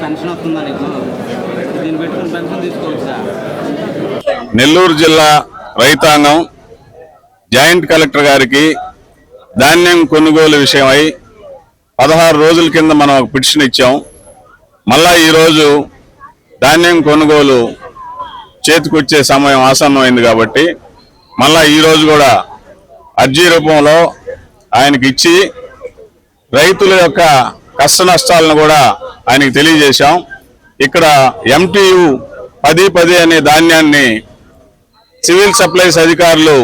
Pension వస్తుందా నీకు? దీన్ని పెట్టుకుని పెన్షన్ తీసుకోవచ్చా? నెల్లూరు జిల్లా రైతాంగం జాయింట్ కలెక్టర్ గారికి ధాన్యం కొనుగోలు విషయమై పదహారు రోజుల కింద మనం ఒక పిటిషన్ ఇచ్చాం. మళ్ళా ఈరోజు ధాన్యం కొనుగోలు చేతికొచ్చే సమయం ఆసన్నమైంది కాబట్టి మళ్ళా ఈరోజు కూడా అర్జీ రూపంలో ఆయనకి ఇచ్చి రైతుల యొక్క కష్ట నష్టాలను కూడా ఆయనకి తెలియజేశాం. ఇక్కడ ఎంటీయు పది పది అనే ధాన్యాన్ని సివిల్ సప్లైస్ అధికారులు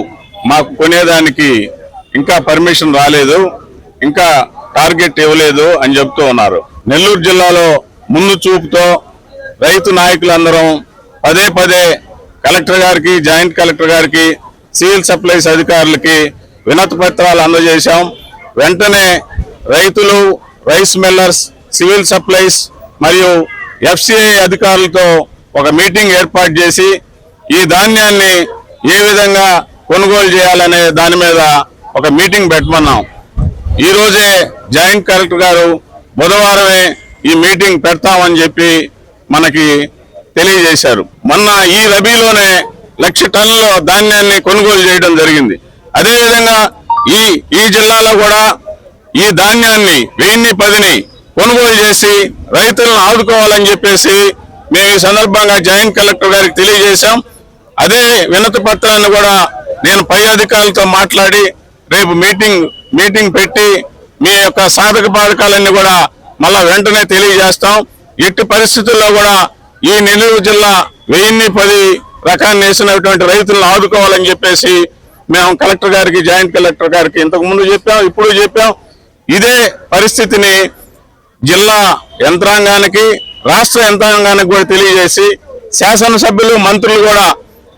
మాకు కొనేదానికి ఇంకా పర్మిషన్ రాలేదు ఇంకా టార్గెట్ ఇవ్వలేదు అని చెప్తూ ఉన్నారు. నెల్లూరు జిల్లాలో ముందు చూపుతో రైతు నాయకులందరం పదే పదే కలెక్టర్ గారికి జాయింట్ కలెక్టర్ గారికి సివిల్ సప్లైస్ అధికారులకి వినతి పత్రాలు అందజేశాం. వెంటనే రైతులు రైస్ మిల్లర్స్ సివిల్ సప్లైస్ మరియు ఎఫ్సిఐ అధికారులతో ఒక మీటింగ్ ఏర్పాటు చేసి ఈ ధాన్యాన్ని ఏ విధంగా కొనుగోలు చేయాలనే దాని మీద ఒక మీటింగ్ పెట్టమన్నాం. ఈరోజే జాయింట్ కలెక్టర్ గారు బుధవారమే ఈ మీటింగ్ పెడతామని చెప్పి మనకి తెలియజేశారు. మొన్న ఈ రబీలోనే లక్ష టన్నుల ధాన్యాన్ని కొనుగోలు చేయడం జరిగింది. అదేవిధంగా ఈ ఈ జిల్లాలో కూడా ఈ ధాన్యాన్ని వెయ్యిన్ని పదిని కొనుగోలు చేసి రైతులను ఆదుకోవాలని చెప్పేసి మేము ఈ సందర్భంగా జాయింట్ కలెక్టర్ గారికి తెలియజేశాం. అదే వినతి పత్రాన్ని కూడా నేను పై అధికారులతో మాట్లాడి రేపు మీటింగ్ మీటింగ్ పెట్టి మీ యొక్క సాధక బాధకాలన్నీ కూడా మళ్ళా వెంటనే తెలియజేస్తాం. ఎట్టి పరిస్థితుల్లో కూడా ఈ నెల్లూరు జిల్లా వెయ్యిన్ని పది రకాన్ని వేసినటువంటి రైతులను ఆదుకోవాలని చెప్పేసి మేము కలెక్టర్ గారికి జాయింట్ కలెక్టర్ గారికి ఇంతకు ముందు చెప్పాం ఇప్పుడు చెప్పాం. ఇదే పరిస్థితిని జిల్లా యంత్రాంగానికి రాష్ట్ర యంత్రాంగానికి కూడా తెలియజేసి శాసనసభ్యులు మంత్రులు కూడా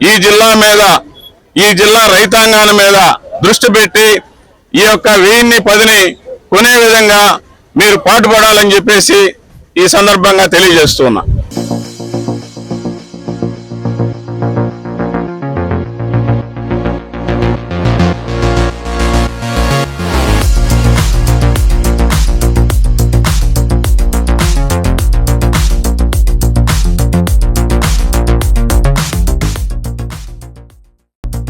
ఈ జిల్లా మీద ఈ జిల్లా రైతాంగాల మీద దృష్టి పెట్టి ఈ యొక్క వెయ్యిన్ని పదిని కొనే విధంగా మీరు పాటుపడాలని చెప్పేసి ఈ సందర్భంగా తెలియజేస్తున్నా.